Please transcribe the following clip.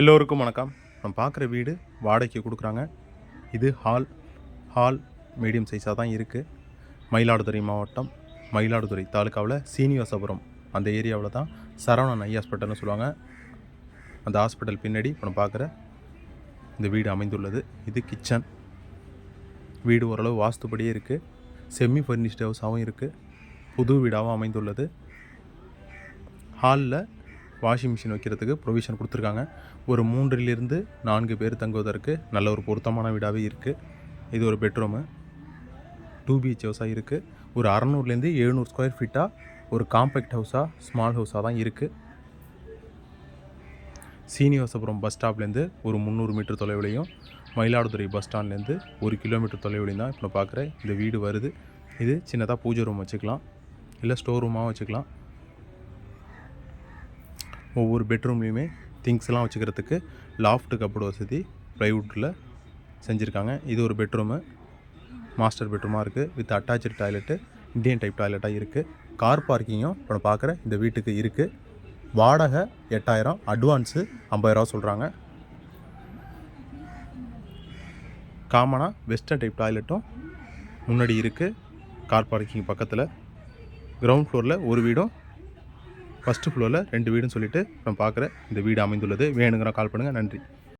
எல்லோருக்கும் வணக்கம். நம்ம பார்க்குற வீடு வாடகைக்கு கொடுக்குறாங்க. இது ஹால். ஹால் மீடியம் சைஸாக தான் இருக்குது மயிலாடுதுறை மாவட்டம் மயிலாடுதுறை தாலுக்காவில் சீனிவாசபுரம் அந்த ஏரியாவில் தான் சரவணன் ஐ ஹாஸ்பிட்டல்னு சொல்லுவாங்க. அந்த ஹாஸ்பிட்டல் பின்னாடி இப்போ நம்ம பார்க்குற இந்த வீடு அமைந்துள்ளது. இது கிச்சன். வீடு ஓரளவு வாஸ்துபடியே இருக்குது செமி ஃபர்னிஷ்டு ஹவுஸாகவும் இருக்குது புது வீடாகவும் அமைந்துள்ளது. ஹாலில் வாஷிங் மிஷின் வைக்கிறதுக்கு ப்ரொவிஷன் கொடுத்துருக்காங்க. ஒரு மூன்றிலிருந்து நான்கு பேர் தங்குவதற்கு நல்ல ஒரு பொருத்தமான வீடாகவே இருக்குது இது ஒரு பெட்ரூமு. டூ பிஹெச் ஹவுஸாக இருக்குது ஒரு அறநூறுலேருந்து எழுநூறு ஸ்கொயர் ஃபீட்டாக ஒரு காம்பேக்ட் ஹவுஸாக ஸ்மால் ஹவுஸாக தான் இருக்குது சீனிவாசபுரம் பஸ் ஸ்டாப்லேருந்து ஒரு முந்நூறு மீட்டர் தொலைவிலையும் மயிலாடுதுறை பஸ் ஸ்டாண்ட்லேருந்து ஒரு கிலோமீட்டர் தொலைவிலையும் தான் இப்போ நான் இந்த வீடு வருது. இது சின்னதாக பூஜை ரூம் வச்சுக்கலாம். இல்லை ஸ்டோர் ரூமாகவும் வச்சுக்கலாம். ஒவ்வொரு பெட்ரூம்லேயுமே திங்ஸ்லாம் வச்சுக்கிறதுக்கு லாஃப்ட் கப்போர்டு வசதி ப்ளைவுட்டில் செஞ்சுருக்காங்க. இது ஒரு பெட்ரூமு. மாஸ்டர் பெட்ரூமாக இருக்குது with attach toilet Indian type டாய்லெட்டாக இருக்குது கார் பார்க்கிங்கும் இப்போ நான் பார்க்குற இந்த வீட்டுக்கு இருக்குது வாடகை எட்டாயிரம் அட்வான்ஸு ஐம்பதாயிரரூவா சொல்கிறாங்க காமனாக வெஸ்டர்ன் டைப் டாய்லெட்டும் முன்னாடி இருக்குது கார் பார்க்கிங் பக்கத்தில். கிரவுண்ட் ஃப்ளோரில் ஒரு வீடும் ஃபஸ்ட்டு ஃப்ளோரில் ரெண்டு வீடுன்னு சொல்லிட்டு நான் பார்க்குற இந்த வீடு அமைந்துள்ளது. வேணுங்கிற கால் பண்ணுங்கள் நன்றி.